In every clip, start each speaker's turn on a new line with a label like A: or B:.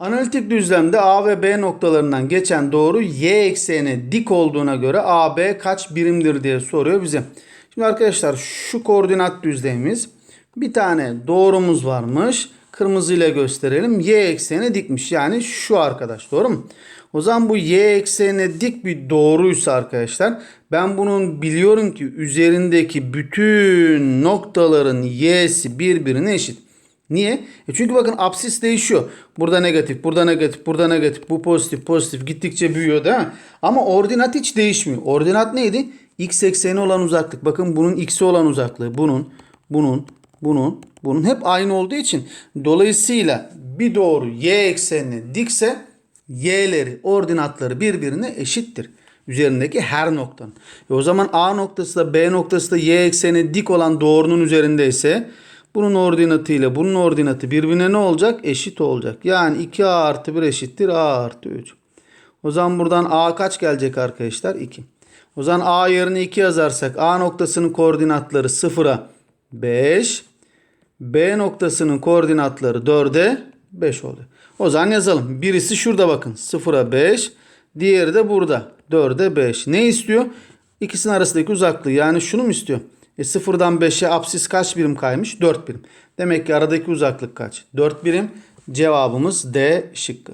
A: Analitik düzlemde A ve B noktalarından geçen doğru y eksenine dik olduğuna göre AB kaç birimdir diye soruyor bize. Şimdi arkadaşlar şu koordinat düzlemimiz bir tane doğrumuz varmış. Kırmızı ile gösterelim. Y eksenine dikmiş. Yani şu arkadaş doğru mu? O zaman bu y eksenine dik bir doğruysa arkadaşlar ben bunun biliyorum ki üzerindeki bütün noktaların y'si birbirine eşit. Niye? E çünkü bakın apsis değişiyor. Burada negatif, burada negatif, burada negatif, bu pozitif, pozitif gittikçe büyüyor değil mi? Ama ordinat hiç değişmiyor. Ordinat neydi? X ekseni olan uzaklık. Bakın bunun x'i olan uzaklığı. Bunun, bunun, bunun, bunun hep aynı olduğu için dolayısıyla bir doğru y eksenine dikse y'leri, ordinatları birbirine eşittir. Üzerindeki her noktanın. E o zaman A noktası da B noktası da y eksenine dik olan doğrunun üzerindeyse bunun ordinatı ile bunun ordinatı birbirine ne olacak? Eşit olacak. Yani 2A artı 1 eşittir A artı 3. O zaman buradan A kaç gelecek arkadaşlar? 2. O zaman A yerine 2 yazarsak A noktasının koordinatları 0'a 5. B noktasının koordinatları 4'e 5 oldu. O zaman yazalım. Birisi şurada bakın. 0'a 5. Diğeri de burada. 4'e 5. Ne istiyor? İkisinin arasındaki uzaklığı. Yani şunu mu istiyor? E 0'dan 5'e apsis kaç birim kaymış? 4 birim. Demek ki aradaki uzaklık kaç? 4 birim. Cevabımız D şıkkı.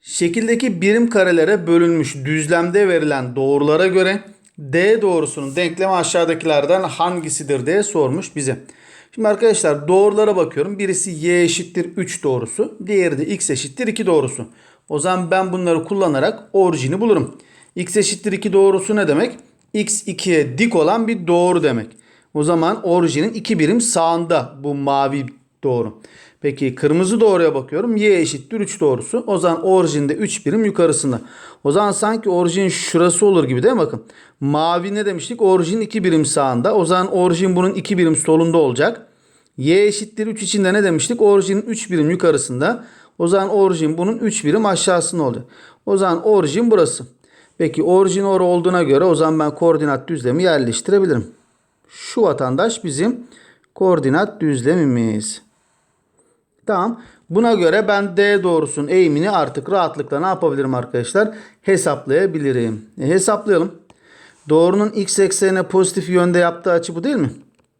A: Şekildeki birim karelere bölünmüş düzlemde verilen doğrulara göre D doğrusunun denklemi aşağıdakilerden hangisidir diye sormuş bize. Şimdi arkadaşlar doğrulara bakıyorum. Birisi y eşittir 3 doğrusu. Diğeri de x eşittir 2 doğrusu. O zaman ben bunları kullanarak orijini bulurum. x eşittir 2 doğrusu ne demek? X 2'ye dik olan bir doğru demek. O zaman orijinin 2 birim sağında bu mavi doğru. Peki kırmızı doğruya bakıyorum. Y eşittir 3 doğrusu. O zaman orijinde 3 birim yukarısında. O zaman sanki orijin şurası olur gibi değil mi? Bakın. Mavi ne demiştik? Orijin 2 birim sağında. O zaman orijin bunun 2 birim solunda olacak. Y eşittir 3 içinde ne demiştik? Orijinin 3 birim yukarısında. O zaman orijin bunun 3 birim aşağısında olacak. O zaman orijin burası. Peki orijin or olduğuna göre o zaman ben koordinat düzlemi yerleştirebilirim. Şu vatandaş bizim koordinat düzlemimiz. Tamam. Buna göre ben D doğrusunun eğimini artık rahatlıkla ne yapabilirim arkadaşlar? Hesaplayabilirim. E, hesaplayalım. Doğrunun x eksenine pozitif yönde yaptığı açı bu değil mi?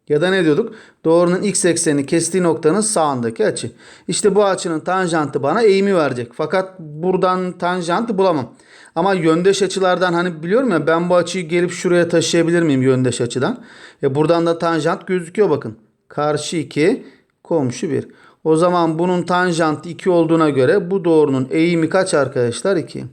A: Ya da ne diyorduk? Doğrunun x ekseni kestiği noktanın sağındaki açı. İşte bu açının tanjantı bana eğimi verecek. Fakat buradan tanjantı bulamam. Ama yöndeş açılardan hani biliyorum ya ben bu açıyı gelip şuraya taşıyabilir miyim yöndeş açıdan? E buradan da tanjant gözüküyor bakın. Karşı 2, komşu 1. O zaman bunun tanjantı 2 olduğuna göre bu doğrunun eğimi kaç arkadaşlar? 2.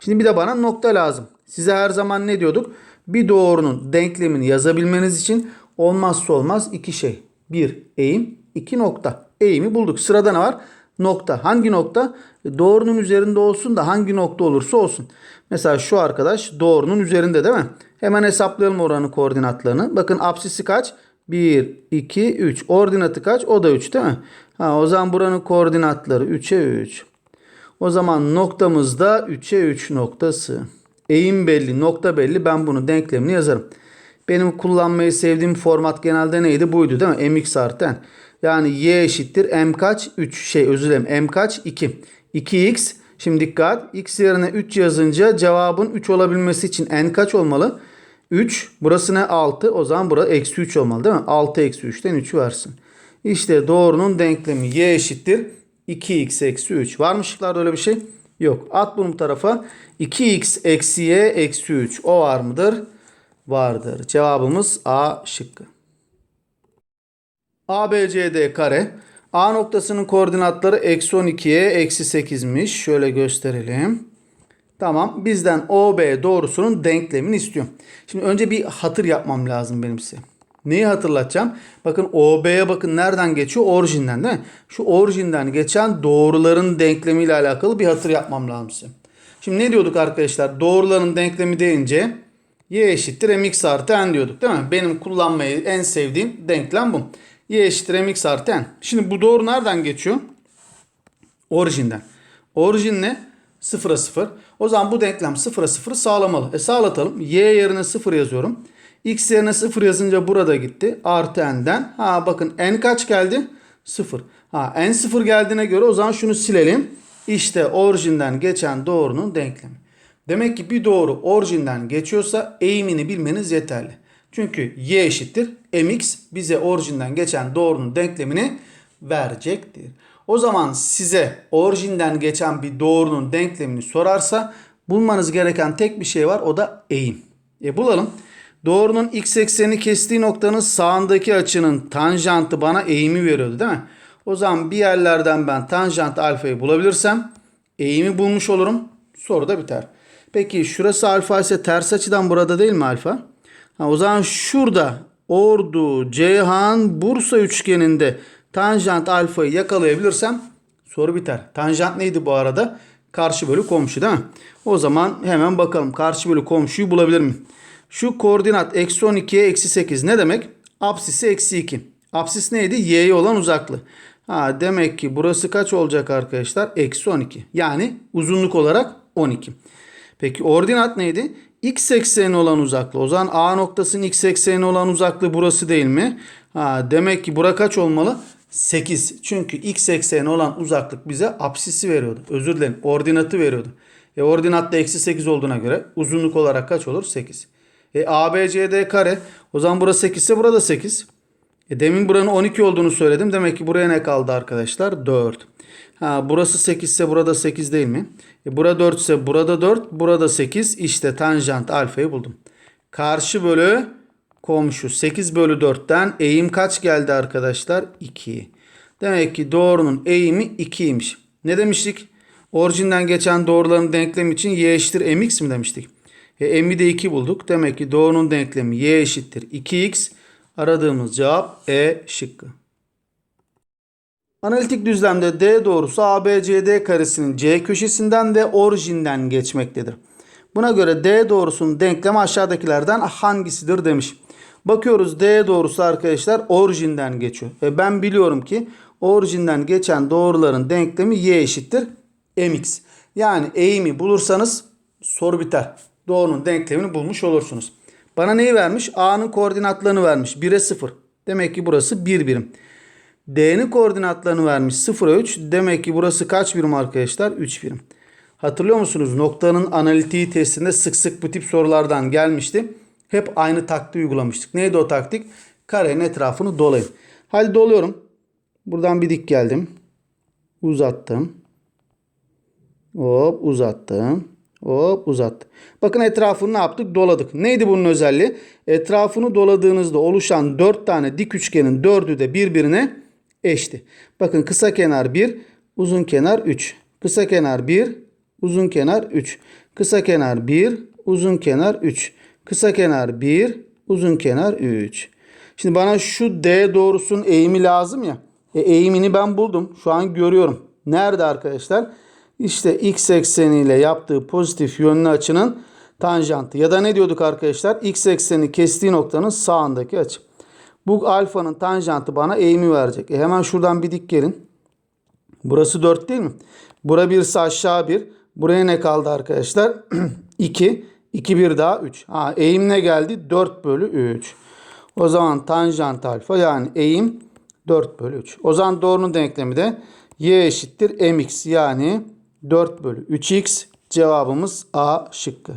A: Şimdi bir de bana nokta lazım. Size her zaman ne diyorduk? Bir doğrunun denklemini yazabilmeniz için olmazsa olmaz iki şey. Bir eğim, iki nokta. Eğimi bulduk. Sırada ne var? Nokta. Hangi nokta? Doğrunun üzerinde olsun da hangi nokta olursa olsun. Mesela şu arkadaş doğrunun üzerinde değil mi? Hemen hesaplayalım oranın koordinatlarını. Bakın apsisi kaç? 1, 2, 3. Ordinatı kaç? O da 3 değil mi? Ha, o zaman buranın koordinatları 3'e 3. O zaman noktamız da 3'e 3 noktası. Eğim belli, nokta belli. Ben bunu denklemini yazarım. Benim kullanmayı sevdiğim format genelde neydi? Buydu değil mi? mx artı n. Yani y eşittir m kaç? 3 şey özür dilerim. m kaç? 2. 2x. Şimdi dikkat. x yerine 3 yazınca cevabın 3 olabilmesi için n kaç olmalı? 3. Burası ne? 6. O zaman burası eksi 3 olmalı değil mi? 6 eksi 3'ten 3 versin. İşte doğrunun denklemi y eşittir 2x eksi 3. Var mı şıklarda öyle bir şey? Yok. At bunu bu tarafa. 2x eksi y eksi 3. O var mıdır? Vardır. Cevabımız A şıkkı. ABCD kare. A noktasının koordinatları eksi 12'ye eksi 8'miş. Şöyle gösterelim. Tamam. Bizden OB doğrusunun denklemini istiyor. Şimdi önce bir hatır yapmam lazım benim size. Neyi hatırlatacağım? Bakın OB'ye bakın nereden geçiyor? Orijinden değil mi? Şu orijinden geçen doğruların denklemiyle alakalı bir hatır yapmam lazım size. Şimdi ne diyorduk arkadaşlar? Doğruların denklemi deyince y eşittir mx artı n diyorduk değil mi? Benim kullanmayı en sevdiğim denklem bu. Y eşittir mx artı n. Şimdi bu doğru nereden geçiyor? Orijinden. Orijin ne? 0'a 0. O zaman bu denklem 0'a 0 sağlamalı. E sağlatalım. Y yerine 0 yazıyorum. X yerine 0 yazınca burada gitti. Artı n'den. Ha bakın n kaç geldi? 0. Ha, en sıfır geldiğine göre o zaman şunu silelim. İşte orijinden geçen doğrunun denklemi. Demek ki bir doğru orijinden geçiyorsa eğimini bilmeniz yeterli. Çünkü y eşittir mx bize orijinden geçen doğrunun denklemini verecektir. O zaman size orijinden geçen bir doğrunun denklemini sorarsa bulmanız gereken tek bir şey var o da eğim. E bulalım. Doğrunun x ekseni kestiği noktanın sağındaki açının tanjantı bana eğimi veriyordu değil mi? O zaman bir yerlerden ben tanjant alfayı bulabilirsem eğimi bulmuş olurum. Soru da biter. Peki şurası alfa ise ters açıdan burada değil mi alfa? Ha, o zaman şurada Ordu, Ceyhan, Bursa üçgeninde tanjant alfayı yakalayabilirsem soru biter. Tanjant neydi bu arada? Karşı bölü komşu değil mi? O zaman hemen bakalım karşı bölü komşuyu bulabilir miyim? Şu koordinat eksi 12'ye eksi 8 ne demek? Apsisi eksi 2. Apsis neydi? Y'ye olan uzaklığı. Ha, demek ki burası kaç olacak arkadaşlar? Eksi 12. Yani uzunluk olarak 12. Peki ordinat neydi? X ekseni olan uzaklığı. O zaman A noktasının x ekseni olan uzaklığı burası değil mi? Ha, demek ki bura kaç olmalı? 8. Çünkü x ekseni olan uzaklık bize apsisi veriyordu. Özür dilerim. Ordinatı veriyordu. E ordinat da eksi 8 olduğuna göre uzunluk olarak kaç olur? 8. E ABCD kare. O zaman burası 8 ise burada 8. E demin buranın 12 olduğunu söyledim. Demek ki buraya ne kaldı arkadaşlar? 4. Ha, burası 8 ise burada 8 değil mi? E bura 4 ise burada 4. Burada 8. İşte tanjant alfayı buldum. Karşı bölü komşu. 8 bölü 4'ten eğim kaç geldi arkadaşlar? 2. Demek ki doğrunun eğimi 2'ymiş. Ne demiştik? Orijinden geçen doğruların denklemi için y eşittir mx mi demiştik? E, m'i de 2 bulduk. Demek ki doğrunun denklemi y eşittir 2x. Aradığımız cevap E şıkkı. Analitik düzlemde D doğrusu ABCD karesinin C köşesinden ve orijinden geçmektedir. Buna göre D doğrusunun denklemi aşağıdakilerden hangisidir demiş. Bakıyoruz D doğrusu arkadaşlar orijinden geçiyor. Ve ben biliyorum ki orijinden geçen doğruların denklemi y eşittir mx. Yani eğimi bulursanız soru biter. Doğrunun denklemini bulmuş olursunuz. Bana neyi vermiş? A'nın koordinatlarını vermiş. 1'e 0. Demek ki burası 1 birim. D'nin koordinatlarını vermiş 0'a 3. Demek ki burası kaç birim arkadaşlar? 3 birim. Hatırlıyor musunuz? Noktanın analitiği testinde sık sık bu tip sorulardan gelmişti. Hep aynı taktiği uygulamıştık. Neydi o taktik? Karenin etrafını dolayın. Hadi doluyorum. Buradan bir dik geldim. Uzattım. Hop uzattım. Hop uzattım. Bakın etrafını ne yaptık? Doladık. Neydi bunun özelliği? Etrafını doladığınızda oluşan 4 tane dik üçgenin 4'ü de birbirine eşti. Bakın kısa kenar 1, uzun kenar 3. Kısa kenar 1, uzun kenar 3. Kısa kenar 1, uzun kenar 3. Kısa kenar 1, uzun kenar 3. Şimdi bana şu D doğrusunun eğimi lazım ya. E, eğimini ben buldum. Şu an görüyorum. Nerede arkadaşlar? İşte x ekseniyle yaptığı pozitif yönlü açının tanjantı. Ya da ne diyorduk arkadaşlar? X ekseni kestiği noktanın sağındaki açı. Bu alfanın tanjantı bana eğimi verecek. E hemen şuradan bir dik gelin. Burası 4 değil mi? Bura 1 ise aşağı 1. Buraya ne kaldı arkadaşlar? 2. 2 1 daha 3. Ha, eğim ne geldi? 4 bölü 3. O zaman tanjant alfa yani eğim 4 bölü 3. O zaman doğrunun denklemi de y eşittir mx yani 4 bölü 3x cevabımız A şıkkı.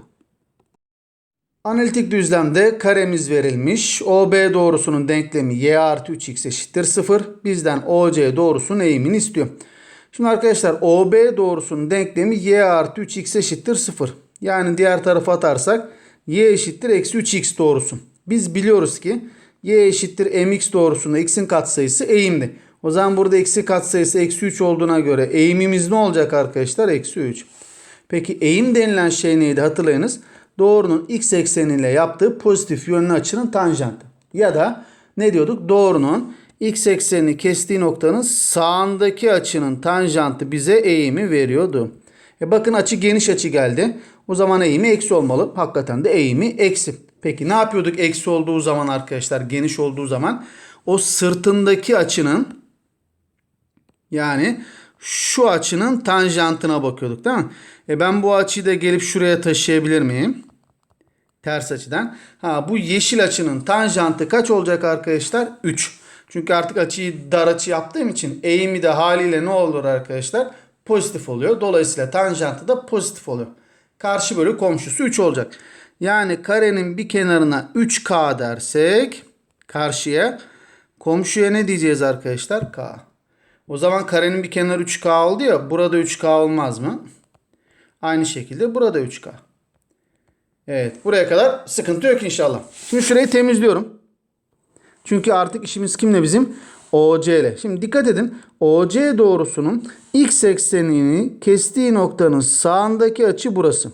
A: Analitik düzlemde karemiz verilmiş. OB doğrusunun denklemi y artı 3x eşittir 0. Bizden OC doğrusunun eğimini istiyor. Şimdi arkadaşlar OB doğrusunun denklemi y artı 3x eşittir 0. Yani diğer tarafa atarsak y eşittir eksi 3x doğrusu. Biz biliyoruz ki y eşittir mx doğrusunda x'in katsayısı eğimdi. O zaman burada eksi katsayısı eksi 3 olduğuna göre eğimimiz ne olacak arkadaşlar? Eksi 3. Peki eğim denilen şey neydi hatırlayınız? Doğrunun x ekseniyle yaptığı pozitif yönlü açının tanjantı. Ya da ne diyorduk? Doğrunun x eksenini kestiği noktanın sağındaki açının tanjantı bize eğimi veriyordu. E bakın açı geniş açı geldi. O zaman eğimi eksi olmalı. Hakikaten de eğimi eksi. Peki ne yapıyorduk eksi olduğu zaman arkadaşlar geniş olduğu zaman? O sırtındaki açının yani şu açının tanjantına bakıyorduk değil mi? E ben bu açıyı da gelip şuraya taşıyabilir miyim? Ters açıdan. Ha bu yeşil açının tanjantı kaç olacak arkadaşlar? 3. Çünkü artık açıyı dar açı yaptığım için eğimi de haliyle ne olur arkadaşlar? Pozitif oluyor. Dolayısıyla tanjantı da pozitif oluyor. Karşı bölü komşusu 3 olacak. Yani karenin bir kenarına 3K dersek karşıya komşuya ne diyeceğiz arkadaşlar? K. O zaman karenin bir kenarı 3K oldu ya burada 3K olmaz mı? Aynı şekilde burada 3K. Evet buraya kadar sıkıntı yok inşallah. Şimdi şurayı temizliyorum. Çünkü artık işimiz kimle bizim? OC ile. Şimdi dikkat edin. OC doğrusunun x eksenini kestiği noktanın sağındaki açı burası.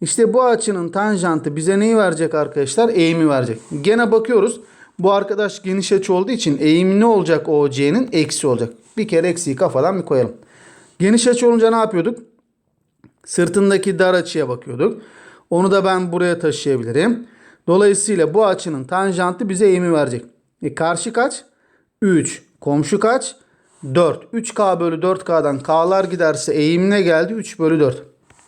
A: İşte bu açının tanjantı bize neyi verecek arkadaşlar? Eğimi verecek. Gene bakıyoruz. Bu arkadaş geniş açı olduğu için eğimi ne olacak OC'nin? Eksi olacak. Bir kere eksiği kafadan bir koyalım. Geniş açı olunca ne yapıyorduk? Sırtındaki dar açıya bakıyorduk. Onu da ben buraya taşıyabilirim. Dolayısıyla bu açının tanjantı bize eğimi verecek. E karşı kaç? 3. Komşu kaç? 4. 3K bölü 4K'dan K'lar giderse eğim ne geldi? 3 bölü 4.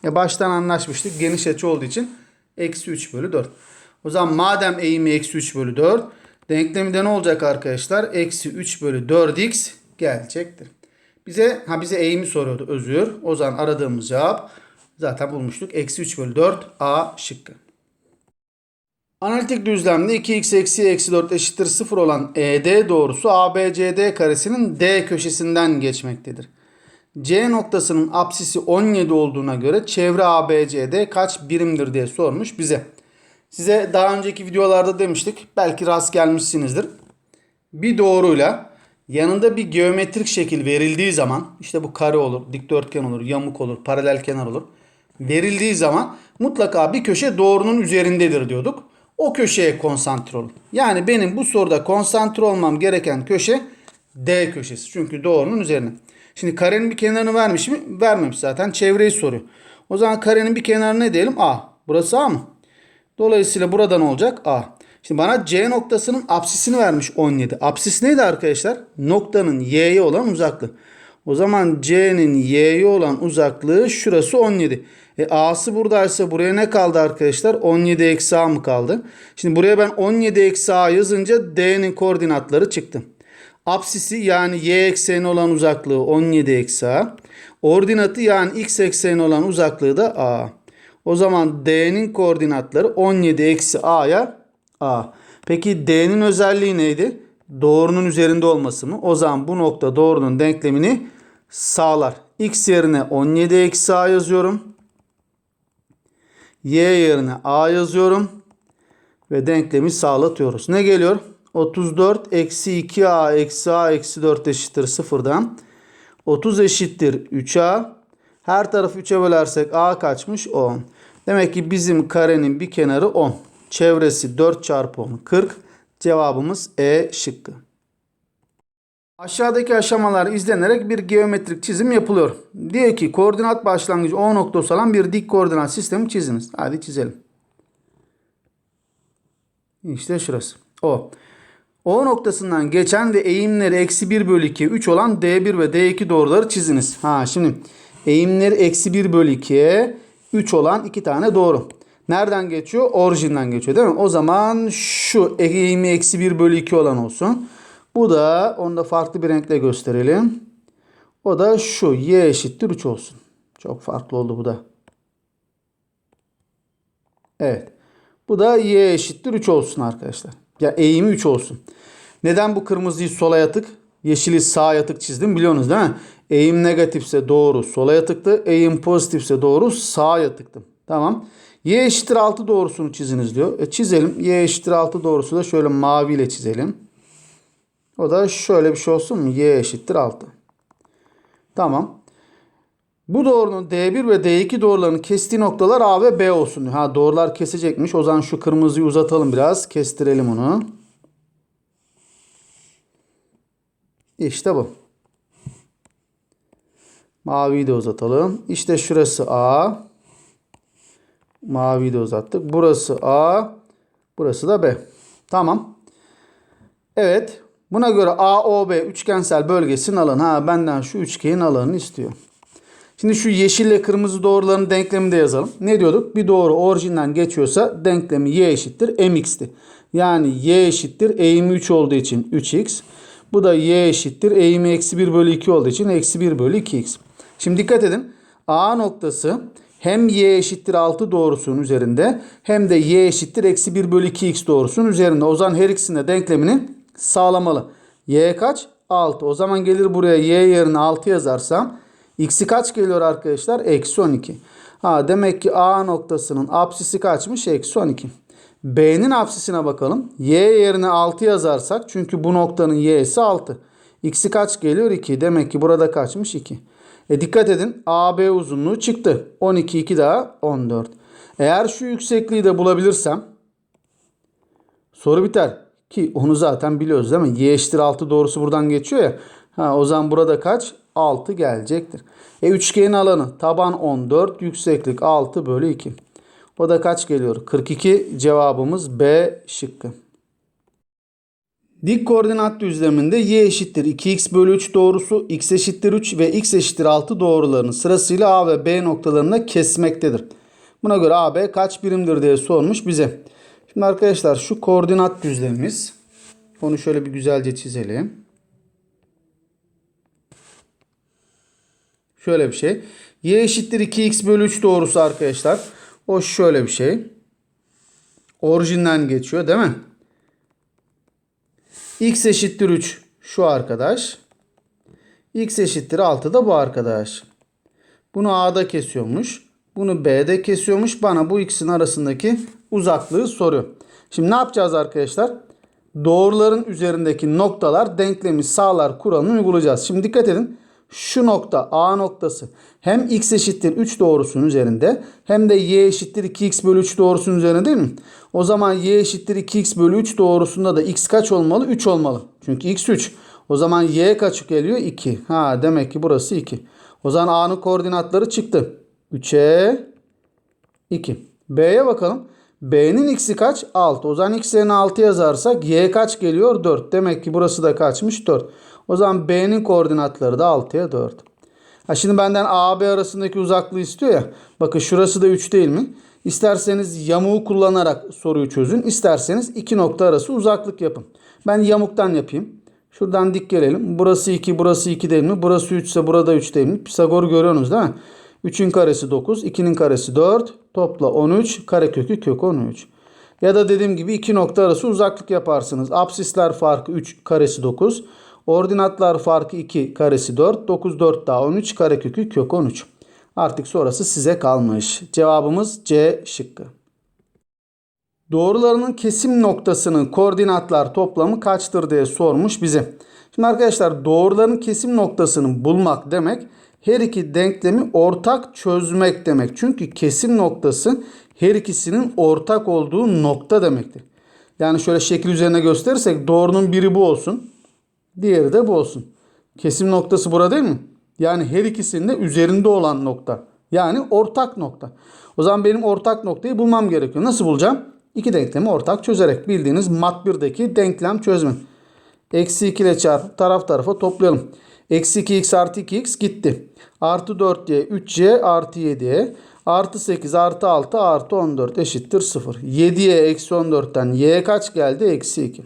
A: E baştan anlaşmıştık. Geniş açı olduğu için eksi 3 bölü 4. O zaman madem eğimi eksi 3 bölü 4 denklemde ne olacak arkadaşlar? Eksi 3 bölü 4x gelecektir. Bize ha bize eğimi soruyordu özür. O zaman aradığımız cevap zaten bulmuştuk. Eksi 3 bölü 4 A şıkkı. Analitik düzlemde 2x eksi eksi 4 eşittir 0 olan ED doğrusu ABCD karesinin D köşesinden geçmektedir. C noktasının apsisi 17 olduğuna göre çevre ABCD kaç birimdir diye sormuş bize. Size daha önceki videolarda demiştik. Belki rast gelmişsinizdir. Bir doğruyla yanında bir geometrik şekil verildiği zaman işte bu kare olur, dikdörtgen olur, yamuk olur, paralel kenar olur. Verildiği zaman mutlaka bir köşe doğrunun üzerindedir diyorduk. O köşeye konsantre olun. Yani benim bu soruda konsantre olmam gereken köşe D köşesi. Çünkü doğrunun üzerine. Şimdi karenin bir kenarını vermiş mi? Vermemiş zaten. Çevreyi soruyor. O zaman karenin bir kenarı ne diyelim? A. Burası A mı? Dolayısıyla burada ne olacak? A. Şimdi bana C noktasının apsisini vermiş 17. Apsis neydi arkadaşlar? Noktanın Y'ye olan uzaklığı. O zaman C'nin Y'ye olan uzaklığı şurası 17. E A'sı buradaysa buraya ne kaldı arkadaşlar? 17 eksi A mı kaldı? Şimdi buraya ben 17 eksi A yazınca D'nin koordinatları çıktı. Apsisi yani y ekseni olan uzaklığı 17 eksi a. Ordinatı yani x ekseni olan uzaklığı da a. O zaman d'nin koordinatları 17 eksi a'ya a. Peki d'nin özelliği neydi? Doğrunun üzerinde olması mı? O zaman bu nokta doğrunun denklemini sağlar. x yerine 17 eksi a yazıyorum. Y yerine a yazıyorum. Ve denklemi sağlatıyoruz. Ne geliyor? 34 eksi 2a eksi a eksi 4 eşittir sıfırdan. 30 eşittir 3a. Her tarafı 3'e bölersek a kaçmış? 10. Demek ki bizim karenin bir kenarı 10. Çevresi 4 çarpı 10 40. Cevabımız E şıkkı. Aşağıdaki aşamalar izlenerek bir geometrik çizim yapılıyor. Diyor ki koordinat başlangıcı O noktası olan bir dik koordinat sistemi çiziniz. Hadi çizelim. İşte şurası. O. O noktasından geçen ve eğimleri eksi 1 bölü 2 3 olan D1 ve D2 doğruları çiziniz. Ha şimdi eğimleri eksi 1 bölü 2'ye 3 olan iki tane doğru. Nereden geçiyor? Orijinden geçiyor değil mi? O zaman şu eğimi eksi 1 bölü 2 olan olsun. Bu da onu da farklı bir renkle gösterelim. O da şu y eşittir 3 olsun. Çok farklı oldu bu da. Evet. Bu da y eşittir 3 olsun arkadaşlar. Ya eğimi 3 olsun. Neden bu kırmızıyı sola yatık, yeşili sağa yatık çizdim biliyorsunuz değil mi? Eğim negatifse doğru sola yatıktı. Eğim pozitifse doğru sağa yatıktı. Tamam. Y eşittir 6 doğrusunu çiziniz diyor. E çizelim. Y eşittir 6 doğrusu da şöyle maviyle çizelim. O da şöyle bir şey olsun? Y eşittir 6. Tamam. Bu doğrunun D1 ve D2 doğrularının kestiği noktalar A ve B olsun. Ha doğrular kesecekmiş. O zaman şu kırmızıyı uzatalım biraz. Kestirelim onu. İşte bu. Maviyi de uzatalım. İşte şurası A. Maviyi de uzattık. Burası A. Burası da B. Tamam. Evet. Buna göre AOB üçgensel bölgesinin alanı. Ha benden şu üçgenin alanını istiyor. Şimdi şu yeşille kırmızı doğruların denklemini de yazalım. Ne diyorduk? Bir doğru orijinden geçiyorsa denklemi y eşittir mx'ti. Yani y eşittir eğimi 3 olduğu için 3x. Bu da y eşittir eğimi eksi 1 bölü 2 olduğu için eksi 1 bölü 2x. Şimdi dikkat edin. A noktası hem y eşittir 6 doğrusunun üzerinde hem de y eşittir eksi 1 bölü 2x doğrusunun üzerinde. O zaman her ikisinin de denklemini sağlamalı. y kaç? 6. O zaman gelir buraya y yerine 6 yazarsam x'i kaç geliyor arkadaşlar? Eksi 12. Ha, demek ki A noktasının apsisi kaçmış? Eksi 12. B'nin apsisine bakalım. Y yerine 6 yazarsak çünkü bu noktanın y'si 6. X'i kaç geliyor? 2. Demek ki burada kaçmış? 2. E dikkat edin AB uzunluğu çıktı. 12 2 daha 14. Eğer şu yüksekliği de bulabilirsem soru biter. Ki onu zaten biliyoruz değil mi? Y eşittir 6 doğrusu buradan geçiyor ya. Ha, o zaman burada kaç? 6 gelecektir. E üçgenin alanı taban 14 yükseklik 6 bölü 2. O da kaç geliyor? 42 cevabımız B şıkkı. Dik koordinat düzleminde y eşittir 2x bölü 3 doğrusu, x eşittir 3 ve x eşittir 6 doğrularının sırasıyla A ve B noktalarında kesmektedir. Buna göre AB kaç birimdir diye sormuş bize. Şimdi arkadaşlar şu koordinat düzlemimiz. Onu şöyle bir güzelce çizelim. Şöyle bir şey. Y eşittir 2x bölü 3 doğrusu arkadaşlar. O şöyle bir şey. Orijinden geçiyor değil mi? x eşittir 3 şu arkadaş. x eşittir 6 da bu arkadaş. Bunu A'da kesiyormuş. Bunu B'de kesiyormuş. Bana bu ikisinin arasındaki uzaklığı soruyor. Şimdi ne yapacağız arkadaşlar? Doğruların üzerindeki noktalar denklemi sağlar kuralını uygulayacağız. Şimdi dikkat edin. Şu nokta A noktası hem x eşittir 3 doğrusunun üzerinde hem de y eşittir 2x bölü 3 doğrusunun üzerinde değil mi? O zaman y eşittir 2x bölü 3 doğrusunda da x kaç olmalı? 3 olmalı. Çünkü x 3. O zaman y kaç geliyor? 2. Ha demek ki burası 2. O zaman A'nın koordinatları çıktı. 3'e 2. B'ye bakalım. B'nin x'i kaç? 6. O zaman x yerine 6 yazarsak y kaç geliyor? 4. Demek ki burası da kaçmış? 4. O zaman B'nin koordinatları da 6'ya 4. Ha şimdi benden A, B arasındaki uzaklığı istiyor ya. Bakın şurası da 3 değil mi? İsterseniz yamuğu kullanarak soruyu çözün. İsterseniz iki nokta arası uzaklık yapın. Ben yamuktan yapayım. Şuradan dik gelelim. Burası 2, burası 2 değil mi? Burası 3 ise burada 3 değil mi? Pisagor görüyorsunuz değil mi? 3'ün karesi 9, 2'nin karesi 4. Topla 13, karekökü kök 13. Ya da dediğim gibi iki nokta arası uzaklık yaparsınız. Apsisler farkı 3, karesi 9. Ordinatlar farkı 2 karesi 4. 9 4 daha 13 karekökü kök 13. Artık sonrası size kalmış. Cevabımız C şıkkı. Doğrularının kesim noktasının koordinatlar toplamı kaçtır diye sormuş bize. Şimdi arkadaşlar doğruların kesim noktasını bulmak demek her iki denklemi ortak çözmek demek. Çünkü kesim noktası her ikisinin ortak olduğu nokta demektir. Yani şöyle şekil üzerine gösterirsek doğrunun biri bu olsun. Diğeri de bu olsun. Kesim noktası burada değil mi? Yani her ikisinin de üzerinde olan nokta. Yani ortak nokta. O zaman benim ortak noktayı bulmam gerekiyor. Nasıl bulacağım? İki denklemi ortak çözerek. Bildiğiniz mat 1'deki denklem çözme. Eksi 2 ile çarpıp taraf tarafa toplayalım. Eksi 2x artı 2x gitti. Artı 4y 3y artı 7y. Artı 8 artı 6 artı 14 eşittir 0. 7y eksi 14'ten y kaç geldi? Eksi 2.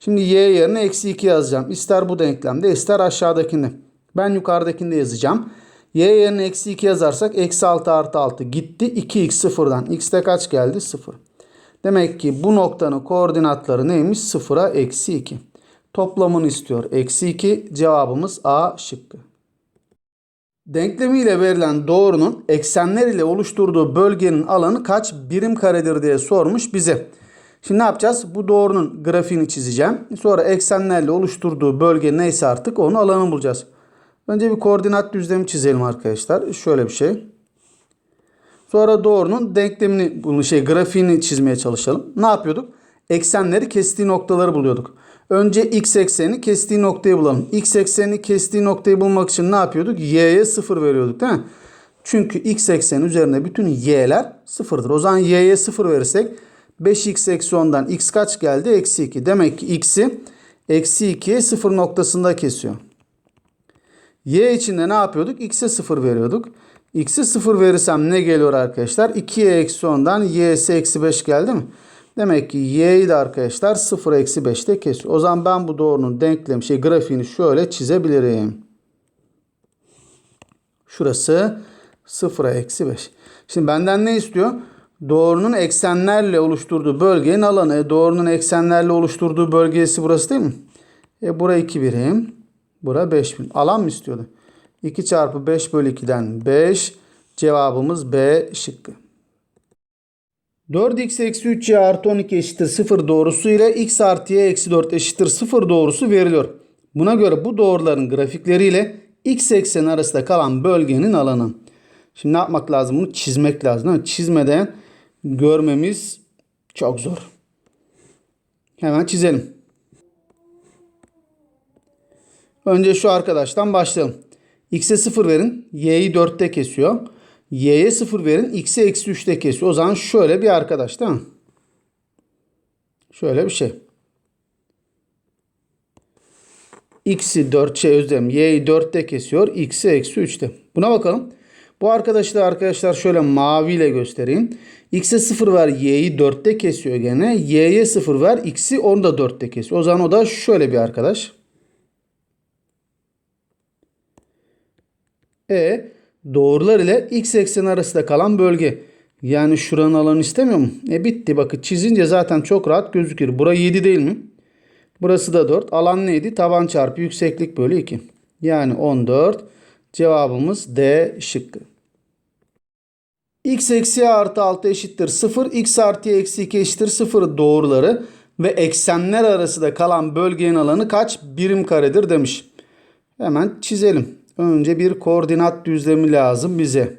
A: Şimdi y yerine eksi 2 yazacağım. İster bu denklemde ister aşağıdakinde. Ben yukarıdakinde yazacağım. y yerine eksi 2 yazarsak eksi 6 artı 6 gitti. 2x sıfırdan. x'te kaç geldi? 0. Demek ki bu noktanın koordinatları neymiş? 0'a eksi 2. Toplamını istiyor. Eksi 2 cevabımız A şıkkı. Denklemiyle verilen doğrunun eksenler ile oluşturduğu bölgenin alanı kaç birim karedir diye sormuş bize. Şimdi ne yapacağız? Bu doğrunun grafiğini çizeceğim. Sonra eksenlerle oluşturduğu bölge neyse artık onun alanını bulacağız. Önce bir koordinat düzlemi çizelim arkadaşlar. Şöyle bir şey. Sonra doğrunun denklemini, bunu şey grafiğini çizmeye çalışalım. Ne yapıyorduk? Eksenleri kestiği noktaları buluyorduk. Önce x eksenini kestiği noktayı bulalım. X eksenini kestiği noktayı bulmak için ne yapıyorduk? Y'ye 0 veriyorduk değil mi? Çünkü x ekseni üzerinde bütün y'ler sıfırdır. O zaman y'ye 0 verirsek 5x eksi 10'dan x kaç geldi? Eksi 2. Demek ki x'i eksi 2'ye 0 noktasında kesiyor. Y içinde ne yapıyorduk? X'e 0 veriyorduk. X'e 0 verirsem ne geliyor arkadaşlar? 2y eksi 10'dan y'si eksi 5 geldi mi? Demek ki y'yi de arkadaşlar 0 eksi 5'te kesiyor. O zaman ben bu doğrunun denklem şey grafiğini şöyle çizebilirim. Şurası 0'a eksi 5. Şimdi benden ne istiyor? Doğrunun eksenlerle oluşturduğu bölgenin alanı. E, doğrunun eksenlerle oluşturduğu bölgesi burası değil mi? E bura 2 birim. Bura 5 birim. Alan mı istiyordu? 2 çarpı 5 bölü 2'den 5. Cevabımız B şıkkı. 4x eksi 3y artı 12 eşittir 0 doğrusu ile x artı y eksi 4 eşittir 0 doğrusu veriliyor. Buna göre bu doğruların grafikleriyle x ekseni arasında kalan bölgenin alanı. Şimdi ne yapmak lazım? Bunu çizmek lazım. Çizmeden görmemiz çok zor. Hemen çizelim. Önce şu arkadaştan başlayalım. X'e 0 verin. Y'yi 4'te kesiyor. Y'ye 0 verin. X'e eksi 3'te kesiyor. O zaman şöyle bir arkadaş değil mi? Şöyle bir şey. X'i 4 şey özlem. Y'yi 4'te kesiyor. X'i eksi 3'te. Buna bakalım. Bu arkadaşı da arkadaşlar şöyle maviyle göstereyim. X'e 0 ver. Y'yi 4'te kesiyor gene. Y'ye 0 ver. X'i onu da 4'te kesiyor. O zaman o da şöyle bir arkadaş. E doğrular ile x ekseni arasında kalan bölge. Yani şuranın alanı istemiyor mu? E bitti. Bakın çizince zaten çok rahat gözükür. Bura 7 değil mi? Burası da 4. Alan neydi? Taban çarpı yükseklik bölü 2. Yani 14. Cevabımız D şıkkı. x eksi artı 6 eşittir 0. x artı eksi 2 eşittir 0 doğruları ve eksenler arasında kalan bölgenin alanı kaç birim karedir demiş. Hemen çizelim. Önce bir koordinat düzlemi lazım bize.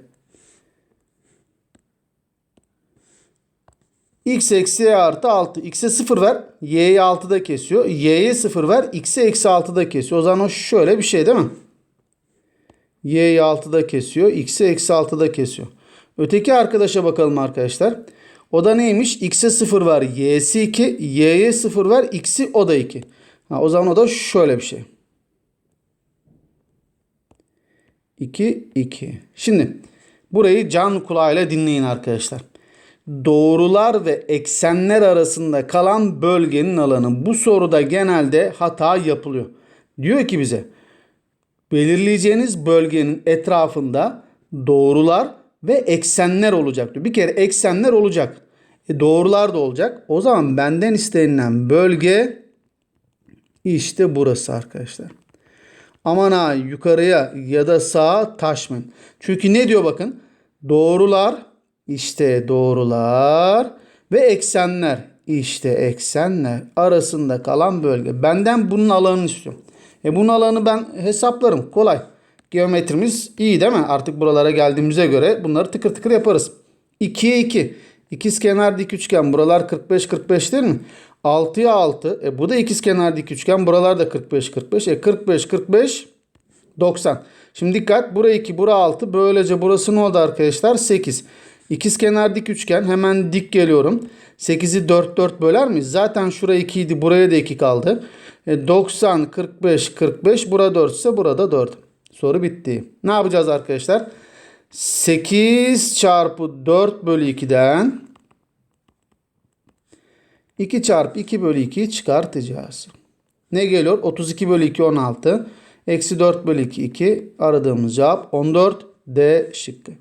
A: x eksi y artı 6. x'e 0 ver. y'yi 6'da kesiyor. y'ye 0 ver. x'e eksi 6'da kesiyor. O zaman o şöyle bir şey değil mi? y'yi 6'da kesiyor. x'e eksi 6'da kesiyor. Öteki arkadaşa bakalım arkadaşlar. O da neymiş? x'e 0 ver. y'si 2. y'ye 0 ver. x'i o da 2. Ha, o zaman o da şöyle bir şey. 2, 2. Şimdi burayı can kulağıyla dinleyin arkadaşlar. Doğrular ve eksenler arasında kalan bölgenin alanı. Bu soruda genelde hata yapılıyor. Diyor ki bize belirleyeceğiniz bölgenin etrafında doğrular ve eksenler olacak diyor. Bir kere eksenler olacak. E doğrular da olacak. O zaman benden istenilen bölge işte burası arkadaşlar. Aman ha yukarıya ya da sağa taşmayın. Çünkü ne diyor bakın. Doğrular işte doğrular ve eksenler işte eksenler arasında kalan bölge. Benden bunun alanını istiyorum. E bunun alanı ben hesaplarım. Kolay. Geometrimiz iyi değil mi? Artık buralara geldiğimize göre bunları tıkır tıkır yaparız. 2'ye 2. İkiz kenar dik üçgen. Buralar 45 45 değil mi? 6'ya 6. E bu da ikiz kenar dik üçgen. Buralar da 45 45. E 45 45 90. Şimdi dikkat. Bura 2, bura 6. Böylece burası ne oldu arkadaşlar? 8. İkiz kenar dik üçgen. Hemen dik geliyorum. 8'i 4 4 böler miyiz? Zaten şura 2 idi. Buraya da 2 kaldı. E 90 45 45. Bura 4 ise burada 4. Soru bitti. Ne yapacağız arkadaşlar? 8 çarpı 4 bölü 2'den 2 çarpı 2 bölü 2'yi çıkartacağız. Ne geliyor? 32 bölü 2 16. Eksi 4 bölü 2 2. Aradığımız cevap 14 D şıkkı.